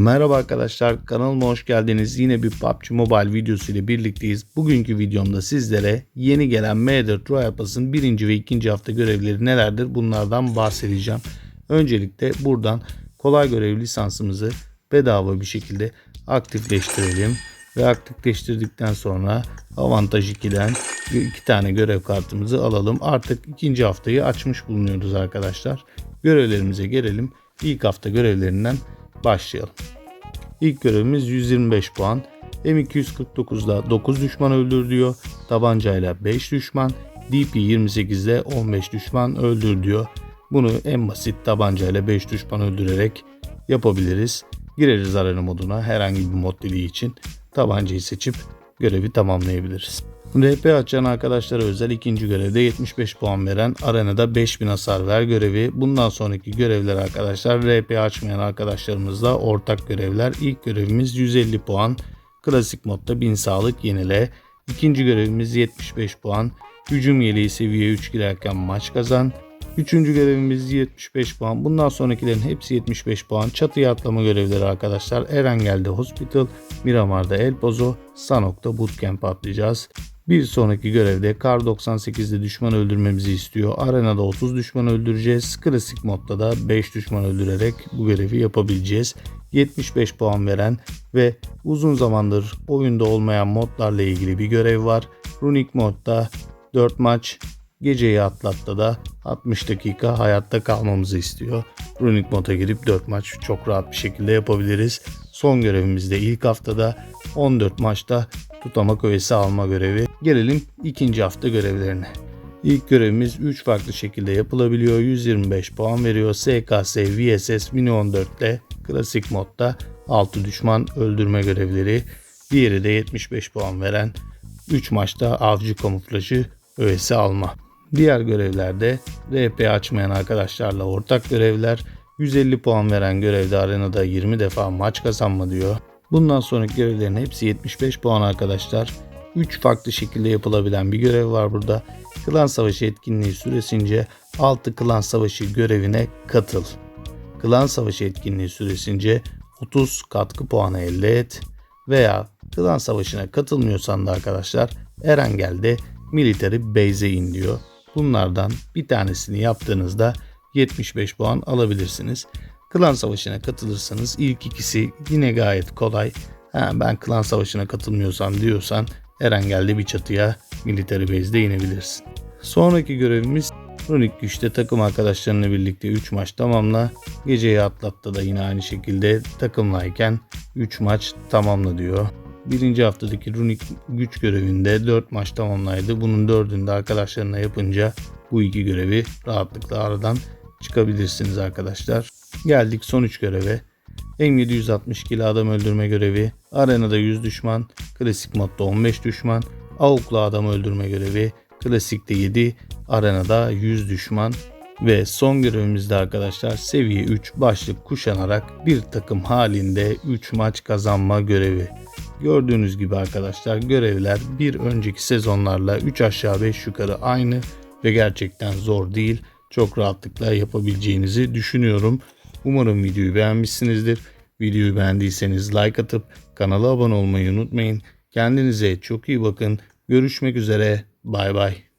Merhaba arkadaşlar kanalıma hoş geldiniz. Yine bir PUBG Mobile videosu ile birlikteyiz. Bugünkü videomda sizlere yeni gelen M4 Royal Pass'ın birinci ve ikinci hafta görevleri nelerdir bunlardan bahsedeceğim. Öncelikle buradan kolay görev lisansımızı bedava bir şekilde aktifleştirelim. Ve aktifleştirdikten sonra Avantaj 2'den iki tane görev kartımızı alalım. Artık ikinci haftayı açmış bulunuyoruz arkadaşlar. Görevlerimize gelelim. İlk hafta görevlerinden başlayalım. İlk görevimiz 125 puan. M249'da 9 düşman öldür diyor. Tabancayla 5 düşman. DP28'de 15 düşman öldür diyor. Bunu en basit tabancayla 5 düşman öldürerek yapabiliriz. Gireriz arena moduna herhangi bir mod dili için tabancayı seçip görevi tamamlayabiliriz. RP açan arkadaşlara özel ikinci görevde 75 puan veren arenada 5000 hasar ver görevi. Bundan sonraki görevler arkadaşlar RP açmayan arkadaşlarımızla ortak görevler. İlk görevimiz 150 puan. Klasik modda 1000 sağlık yenile. İkinci görevimiz 75 puan. Hücum yeleği seviye 3 girerken maç kazan. Üçüncü görevimiz 75 puan. Bundan sonrakilerin hepsi 75 puan. Çatıya atlama görevleri arkadaşlar. Erengel'de Hospital, Miramar'da El Pozo, Sanok'ta Bootcamp atlayacağız. Bir sonraki görevde Kar 98'de düşman öldürmemizi istiyor. Arenada 30 düşman öldüreceğiz. Klasik modda da 5 düşman öldürerek bu görevi yapabileceğiz. 75 puan veren ve uzun zamandır oyunda olmayan modlarla ilgili bir görev var. Runic modda 4 maç Geceyi atlatta da 60 dakika hayatta kalmamızı istiyor. Runic moda girip 4 maç çok rahat bir şekilde yapabiliriz. Son görevimiz de ilk haftada 14 maçta tutamak öğesi alma görevi. Gelelim ikinci hafta görevlerine. İlk görevimiz 3 farklı şekilde yapılabiliyor. 125 puan veriyor. SKS, VSS, Mini 14 ile klasik modda 6 düşman öldürme görevleri. Diğeri de 75 puan veren 3 maçta avcı kamuflajı öğesi alma. Diğer görevlerde RP açmayan arkadaşlarla ortak görevler 150 puan veren görevde arenada 20 defa maç kazanma diyor. Bundan sonraki görevlerin hepsi 75 puan arkadaşlar. 3 farklı şekilde yapılabilen bir görev var burada. Klan Savaşı etkinliği süresince 6 Klan Savaşı görevine katıl. Klan Savaşı etkinliği süresince 30 katkı puanı elde et veya Klan Savaşı'na katılmıyorsan da arkadaşlar Erengel'de Military Base'e in diyor. Bunlardan bir tanesini yaptığınızda 75 puan alabilirsiniz. Klan Savaşı'na katılırsanız ilk ikisi yine gayet kolay. Ha, ben klan savaşına katılmıyorsam diyorsan Erengel'de bir çatıya Military Base'de inebilirsin. Sonraki görevimiz Runik güçte takım arkadaşlarınla birlikte 3 maç tamamla. Geceyi atlatta da yine aynı şekilde takımlayken 3 maç tamamla diyor. Birinci haftadaki runik güç görevinde 4 maç tamamlaydı. Bunun 4'ünde arkadaşlarına yapınca bu iki görevi rahatlıkla aradan çıkabilirsiniz arkadaşlar. Geldik son 3 göreve. M762 adam öldürme görevi, arenada 100 düşman, klasik modda 15 düşman, avukla adam öldürme görevi, klasikte 7, arenada 100 düşman ve son görevimizde arkadaşlar seviye 3 başlık kuşanarak bir takım halinde 3 maç kazanma görevi. Gördüğünüz gibi arkadaşlar görevler bir önceki sezonlarla 3 aşağı 5 yukarı aynı ve gerçekten zor değil. Çok rahatlıkla yapabileceğinizi düşünüyorum. Umarım videoyu beğenmişsinizdir. Videoyu beğendiyseniz like atıp kanala abone olmayı unutmayın. Kendinize çok iyi bakın. Görüşmek üzere. Bay bay.